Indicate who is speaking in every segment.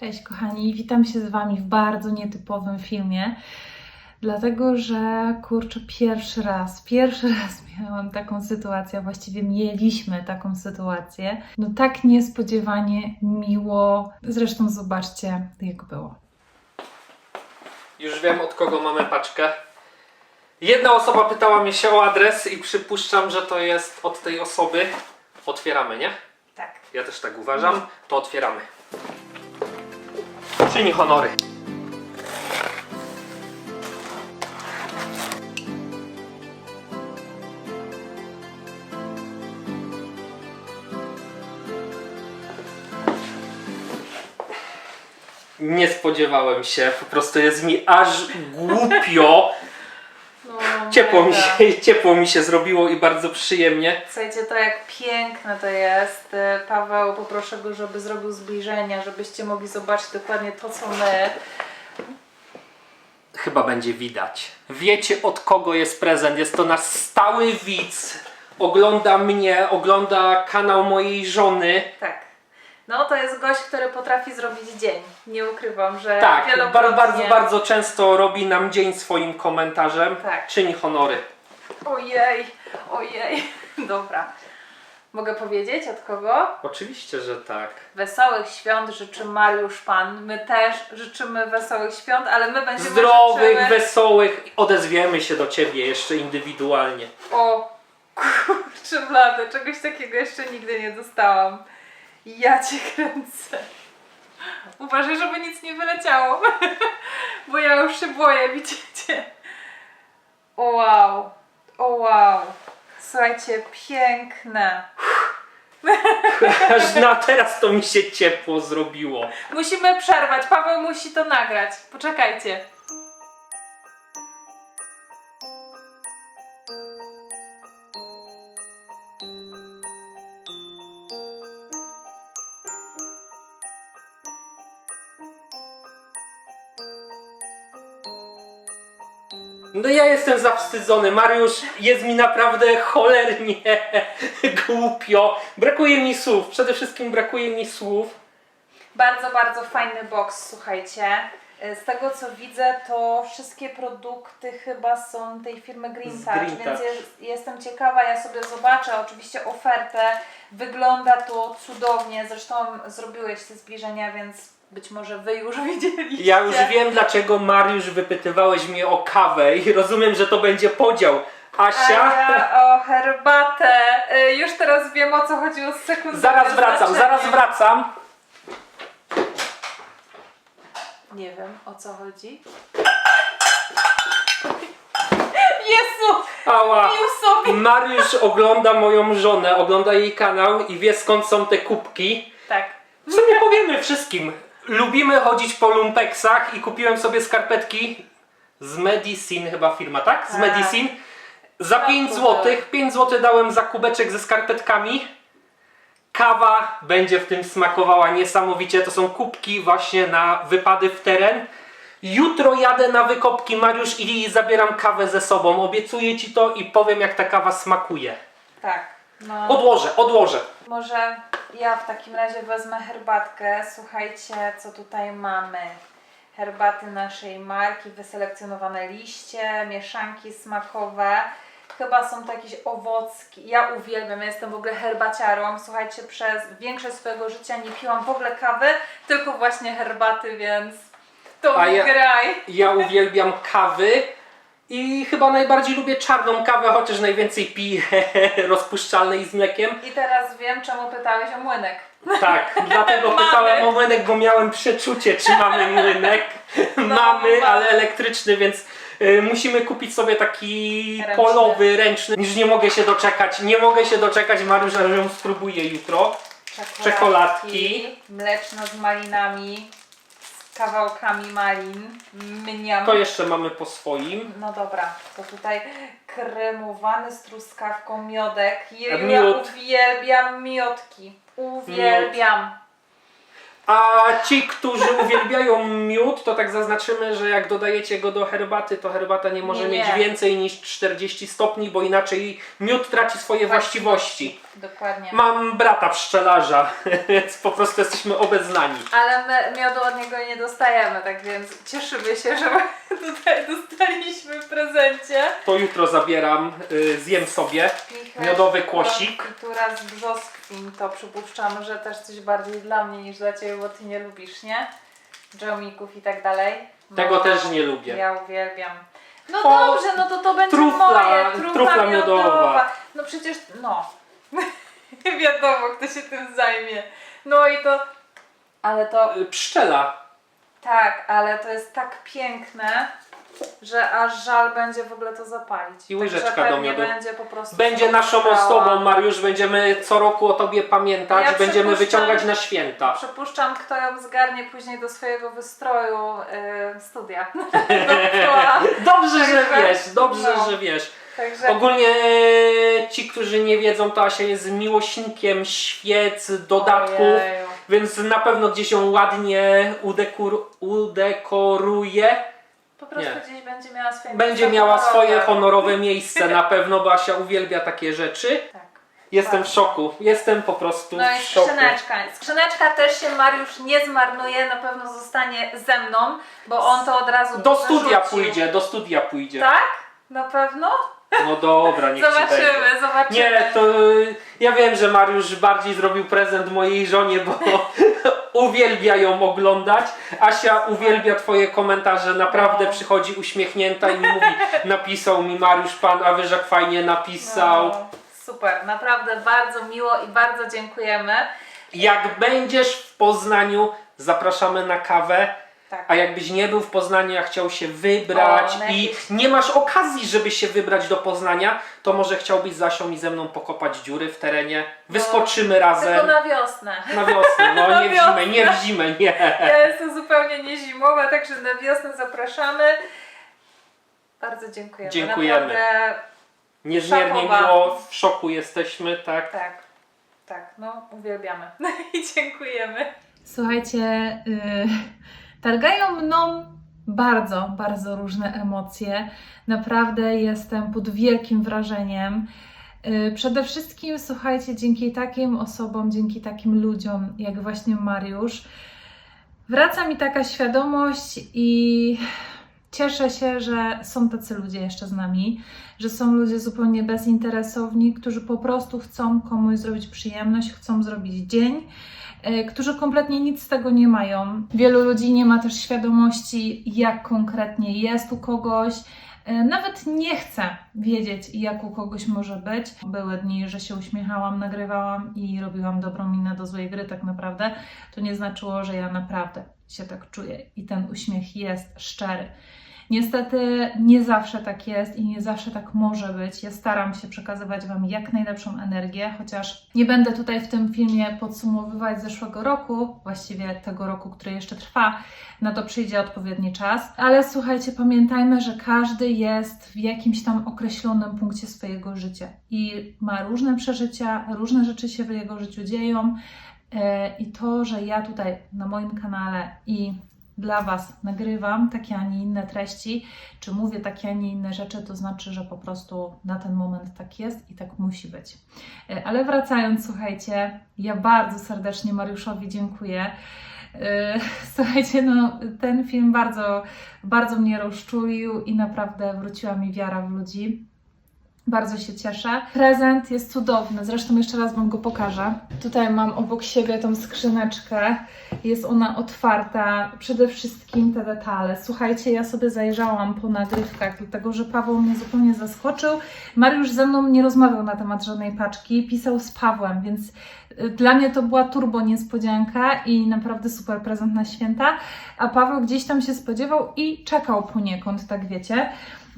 Speaker 1: Cześć kochani, witam się z Wami w bardzo nietypowym filmie, dlatego że kurczę, pierwszy raz, pierwszy raz miałam taką sytuację, właściwie mieliśmy taką sytuację. No tak niespodziewanie miło, zresztą zobaczcie jak było.
Speaker 2: Już wiem od kogo mamy paczkę. Jedna osoba pytała mnie się o adres i przypuszczam, że to jest od tej osoby. Otwieramy, nie?
Speaker 1: Tak.
Speaker 2: Ja też tak uważam. To otwieramy. Czyni honory. Nie spodziewałem się, po prostu jest mi aż głupio. Ciepło mi, się, ciepło mi się zrobiło i bardzo przyjemnie.
Speaker 1: Słuchajcie, to jak piękne to jest. E, Paweł, poproszę go, żeby zrobił zbliżenia, żebyście mogli zobaczyć dokładnie to, co my.
Speaker 2: Chyba będzie widać. Wiecie od kogo jest prezent. Jest to nasz stały widz. Ogląda mnie, ogląda kanał mojej żony.
Speaker 1: Tak. No, to jest gość, który potrafi zrobić dzień. Nie ukrywam, że
Speaker 2: Tak,
Speaker 1: wielokrotnie...
Speaker 2: bardzo, bardzo często robi nam dzień swoim komentarzem.
Speaker 1: Tak.
Speaker 2: Czyni honory.
Speaker 1: Ojej, ojej. Dobra. Mogę powiedzieć od kogo?
Speaker 2: Oczywiście, że tak.
Speaker 1: Wesołych świąt życzy Mariusz Pan. My też życzymy wesołych świąt, ale my będziemy
Speaker 2: Zdrowych,
Speaker 1: życzymy...
Speaker 2: wesołych. Odezwiemy się do ciebie jeszcze indywidualnie.
Speaker 1: O kurczę blady, czegoś takiego jeszcze nigdy nie dostałam. Ja cię kręcę. Uważaj, żeby nic nie wyleciało, bo ja już się boję, widzicie? O wow, o wow. Słuchajcie, piękne.
Speaker 2: Aż na teraz to mi się ciepło zrobiło.
Speaker 1: Musimy przerwać, Paweł musi to nagrać. Poczekajcie.
Speaker 2: No ja jestem zawstydzony. Mariusz, jest mi naprawdę cholernie głupio. Brakuje mi słów. Przede wszystkim brakuje mi słów.
Speaker 1: Bardzo, bardzo fajny box, słuchajcie. E, Z tego co widzę, to wszystkie produkty chyba są tej firmy Green
Speaker 2: Z
Speaker 1: Touch,
Speaker 2: Green
Speaker 1: więc
Speaker 2: Touch.
Speaker 1: jest, jestem ciekawa, ja sobie zobaczę oczywiście ofertę. Wygląda to cudownie, zresztą zrobiłeś te zbliżenia, więc być może Wy już widzieliście.
Speaker 2: Ja już wiem, dlaczego Mariusz wypytywałeś mnie o kawę i rozumiem, że to będzie podział.
Speaker 1: A
Speaker 2: Asia,
Speaker 1: ja o herbatę. E, Już teraz wiem o co chodziło z sekundą.
Speaker 2: zaraz wracam, zaraz wracam.
Speaker 1: Nie wiem o co chodzi. Jezu!
Speaker 2: Ała.
Speaker 1: Pił sobie!
Speaker 2: Mariusz ogląda moją żonę, ogląda jej kanał i wie skąd są te kubki.
Speaker 1: Tak.
Speaker 2: W sumie powiemy wszystkim. Lubimy chodzić po lumpeksach i kupiłem sobie skarpetki z Medicine, chyba firma, tak? Z
Speaker 1: Tak.
Speaker 2: Medicine. Za 5 zł. 5 zł dałem za kubeczek ze skarpetkami. Kawa będzie w tym smakowała niesamowicie. To są kubki właśnie na wypady w teren. Jutro jadę na wykopki, Mariusz, i zabieram kawę ze sobą. Obiecuję Ci to i powiem, jak ta kawa smakuje.
Speaker 1: Tak. No.
Speaker 2: Odłożę, odłożę.
Speaker 1: Może ja w takim razie wezmę herbatkę. Słuchajcie, co tutaj mamy. Herbaty naszej marki, wyselekcjonowane liście, mieszanki smakowe. Chyba są to jakieś owocki. Ja uwielbiam, ja jestem w ogóle herbaciarą. Słuchajcie, przez większość swojego życia nie piłam w ogóle kawy, tylko właśnie herbaty, więc to
Speaker 2: A ja-
Speaker 1: graj.
Speaker 2: Ja uwielbiam kawy i chyba najbardziej lubię czarną kawę, chociaż najwięcej piję rozpuszczalnej z mlekiem.
Speaker 1: I teraz wiem, czemu pytałeś o młynek.
Speaker 2: Tak, dlatego pytałem o młynek, bo miałem przeczucie, czy mamy młynek. mamy,
Speaker 1: mamy.
Speaker 2: ale elektryczny, więc y, musimy kupić sobie taki
Speaker 1: Ręczny.
Speaker 2: polowy, ręczny. Już nie mogę się doczekać, nie mogę się doczekać, Mariusz, że ją spróbuję jutro. Czekoladki.
Speaker 1: Mleczne z malinami, kawałkami malin. Mniam.
Speaker 2: To jeszcze mamy po swoim.
Speaker 1: No dobra, to tutaj kremowany z truskawką miodek.
Speaker 2: A
Speaker 1: ja
Speaker 2: miód?
Speaker 1: uwielbiam miodki. Uwielbiam.
Speaker 2: A ci, którzy uwielbiają miód, to tak zaznaczymy, że jak dodajecie go do herbaty, to herbata nie może
Speaker 1: nie.
Speaker 2: mieć więcej niż 40 stopni, bo inaczej miód traci swoje właściwości.
Speaker 1: Dokładnie.
Speaker 2: Mam brata pszczelarza, więc po prostu jesteśmy obeznani.
Speaker 1: Ale my miodu od niego nie dostajemy, tak więc cieszymy się, że tutaj dostaliśmy w prezencie.
Speaker 2: To jutro zabieram, y, zjem sobie.
Speaker 1: Michał,
Speaker 2: Miodowy kłosik.
Speaker 1: Która z brzoskwin, to przypuszczam, że też coś bardziej dla mnie niż dla Ciebie, bo Ty nie lubisz, nie? Dżomików i tak dalej.
Speaker 2: Tego też nie lubię.
Speaker 1: Ja uwielbiam. No dobrze, no to to będzie
Speaker 2: trufla,
Speaker 1: moje. Trufla,
Speaker 2: trufla
Speaker 1: miodowa.
Speaker 2: miodowa.
Speaker 1: No przecież, no. Wiadomo, kto się tym zajmie. No i to, ale to,
Speaker 2: Y, Pszczela.
Speaker 1: tak, ale to jest tak piękne, że aż żal będzie w ogóle to zapalić.
Speaker 2: I łyżeczka
Speaker 1: Także
Speaker 2: do
Speaker 1: pewnie
Speaker 2: miodu.
Speaker 1: będzie po prostu
Speaker 2: Będzie naszą ozdobą, Mariusz. Będziemy co roku o tobie pamiętać.
Speaker 1: Ja
Speaker 2: Będziemy
Speaker 1: przypuszczam-
Speaker 2: wyciągać na święta.
Speaker 1: Przypuszczam, kto ją zgarnie później do swojego wystroju yy, studia. Dookoła.
Speaker 2: Dobrze, że
Speaker 1: Także-
Speaker 2: wiesz, dobrze,
Speaker 1: no.
Speaker 2: że wiesz.
Speaker 1: Także
Speaker 2: Ogólnie e, ci, którzy nie wiedzą, to Asia jest miłośnikiem świec, dodatków,
Speaker 1: Ojeju.
Speaker 2: więc na pewno gdzieś ją ładnie udekur, udekoruje.
Speaker 1: Po prostu
Speaker 2: Nie.
Speaker 1: gdzieś będzie miała swoje
Speaker 2: Będzie
Speaker 1: miejsce
Speaker 2: miała
Speaker 1: honorowe.
Speaker 2: swoje honorowe miejsce na pewno, bo Asia uwielbia takie rzeczy.
Speaker 1: Tak.
Speaker 2: Jestem w
Speaker 1: Bardzo.
Speaker 2: szoku, jestem po prostu
Speaker 1: No i
Speaker 2: w szoku.
Speaker 1: skrzyneczka. Skrzyneczka też się Mariusz nie zmarnuje, na pewno zostanie ze mną, bo on to od razu
Speaker 2: Do studia
Speaker 1: wyrzucił.
Speaker 2: pójdzie, do studia pójdzie.
Speaker 1: Tak? Na pewno?
Speaker 2: No dobra, niech ci będzie.
Speaker 1: Zobaczymy, zobaczymy.
Speaker 2: Nie, to y, ja wiem, że Mariusz bardziej zrobił prezent mojej żonie, bo uwielbia ją oglądać. Asia uwielbia twoje komentarze, naprawdę przychodzi uśmiechnięta i mi mówi, napisał mi Mariusz Pan, a jak fajnie napisał.
Speaker 1: No, super, naprawdę bardzo miło i bardzo dziękujemy.
Speaker 2: Jak będziesz w Poznaniu, zapraszamy na kawę.
Speaker 1: Tak.
Speaker 2: A jakbyś nie był w Poznaniu, a chciał się wybrać
Speaker 1: O, na
Speaker 2: i
Speaker 1: jakieś-
Speaker 2: nie masz okazji, żeby się wybrać do Poznania, to może chciałbyś z Asią i ze mną pokopać dziury w terenie. Wyskoczymy razem.
Speaker 1: Tylko na wiosnę.
Speaker 2: Na wiosnę, no
Speaker 1: Na
Speaker 2: nie w zimę, nie w zimę, nie.
Speaker 1: Ja jestem zupełnie niezimowa, także na wiosnę zapraszamy. Bardzo dziękujemy.
Speaker 2: Dziękujemy.
Speaker 1: Naprawdę,
Speaker 2: Niezmiernie
Speaker 1: Szokowa.
Speaker 2: miło, w szoku jesteśmy, tak.
Speaker 1: tak, tak, no uwielbiamy. I dziękujemy. Słuchajcie, y, targają mną bardzo, bardzo różne emocje. Naprawdę jestem pod wielkim wrażeniem. Y, Przede wszystkim, słuchajcie, dzięki takim osobom, dzięki takim ludziom, jak właśnie Mariusz, wraca mi taka świadomość i cieszę się, że są tacy ludzie jeszcze z nami, że są ludzie zupełnie bezinteresowni, którzy po prostu chcą komuś zrobić przyjemność, chcą zrobić dzień, którzy kompletnie nic z tego nie mają. Wielu ludzi nie ma też świadomości, jak konkretnie jest u kogoś. E, Nawet nie chcę wiedzieć, jak u kogoś może być. Były dni, że się uśmiechałam, nagrywałam i robiłam dobrą minę do złej gry, tak naprawdę. To nie znaczyło, że ja naprawdę się tak czuję i ten uśmiech jest szczery. Niestety nie zawsze tak jest i nie zawsze tak może być. Ja staram się przekazywać Wam jak najlepszą energię, chociaż nie będę tutaj w tym filmie podsumowywać zeszłego roku, właściwie tego roku, który jeszcze trwa. Na to przyjdzie odpowiedni czas. Ale słuchajcie, pamiętajmy, że każdy jest w jakimś tam określonym punkcie swojego życia i ma różne przeżycia, różne rzeczy się w jego życiu dzieją. E, I to, że ja tutaj na moim kanale i dla Was nagrywam takie, a nie inne treści, czy mówię takie, a nie inne rzeczy, to znaczy, że po prostu na ten moment tak jest i tak musi być. E, Ale wracając, słuchajcie, ja bardzo serdecznie Mariuszowi dziękuję. E, Słuchajcie, no ten film bardzo, bardzo mnie rozczulił i naprawdę wróciła mi wiara w ludzi. Bardzo się cieszę. Prezent jest cudowny, zresztą jeszcze raz Wam go pokażę. Tutaj mam obok siebie tą skrzyneczkę. Jest ona otwarta. Przede wszystkim te detale. Słuchajcie, ja sobie zajrzałam po nagrywkach, dlatego że Paweł mnie zupełnie zaskoczył. Mariusz ze mną nie rozmawiał na temat żadnej paczki, pisał z Pawłem, więc y, dla mnie to była turbo niespodzianka i naprawdę super prezent na święta. A Paweł gdzieś tam się spodziewał i czekał poniekąd, tak wiecie.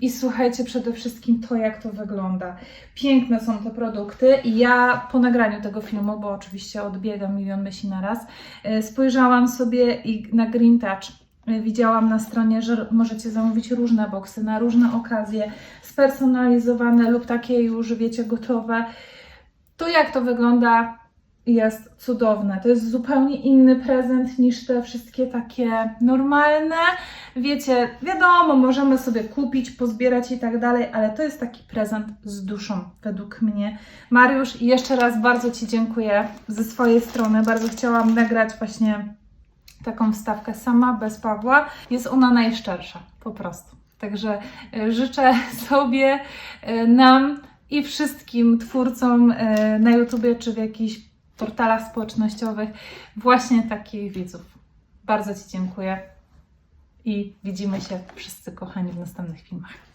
Speaker 1: I słuchajcie przede wszystkim to, jak to wygląda. Piękne są te produkty i ja po nagraniu tego filmu, bo oczywiście odbiegam milion myśli na raz, e, spojrzałam sobie i na Green Touch e, widziałam na stronie, że możecie zamówić różne boksy na różne okazje, spersonalizowane lub takie już, wiecie, gotowe. To jak to wygląda, jest cudowne. To jest zupełnie inny prezent niż te wszystkie takie normalne. Wiecie, wiadomo, możemy sobie kupić, pozbierać i tak dalej, ale to jest taki prezent z duszą, według mnie. Mariusz, jeszcze raz bardzo Ci dziękuję ze swojej strony. Bardzo chciałam nagrać właśnie taką wstawkę sama, bez Pawła. Jest ona najszczersza, po prostu. Także e, życzę sobie, e, nam i wszystkim twórcom e, na YouTubie czy w jakichś portalach społecznościowych właśnie takich widzów. Bardzo Ci dziękuję i widzimy się wszyscy kochani w następnych filmach.